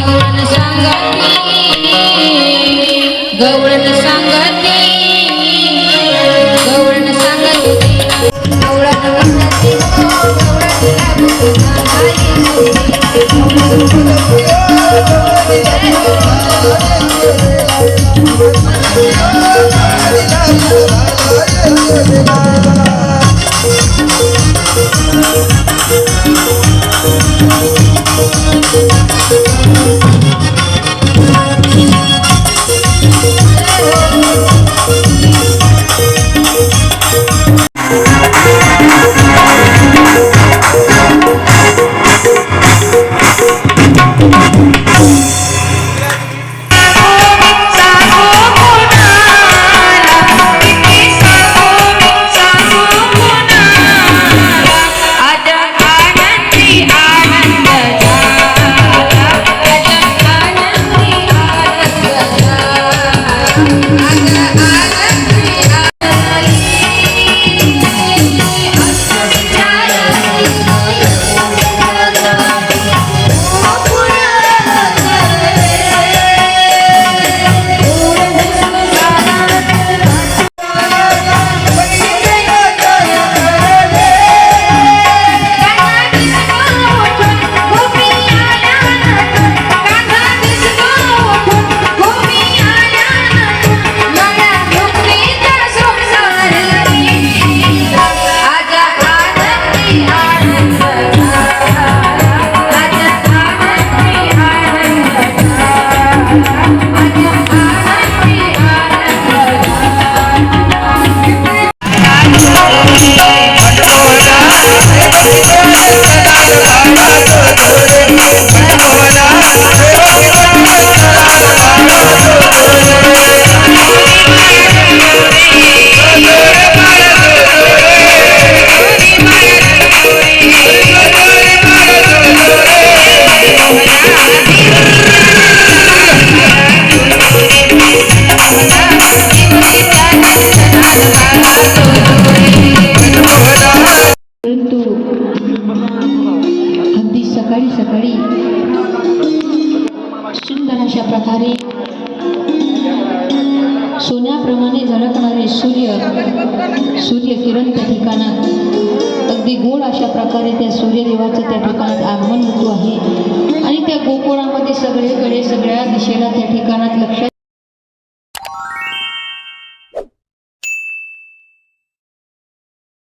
गौरन सांगते गौरन सांगते गौरन सांगते. गौरन म्हणते Ay, परंतु अगदी सकाळी सकाळी सुंदर अशा प्रकारे सोन्याप्रमाणे झळकणारे सूर्य सूर्यकिरण त्या ठिकाणात अगदी गोड अशा प्रकारे त्या सूर्यदेवाचं त्या ठिकाणात आगमन होतो आहे. आणि त्या गोकुळामध्ये सगळीकडे सगळ्या दिशेला त्या ठिकाणात लक्षात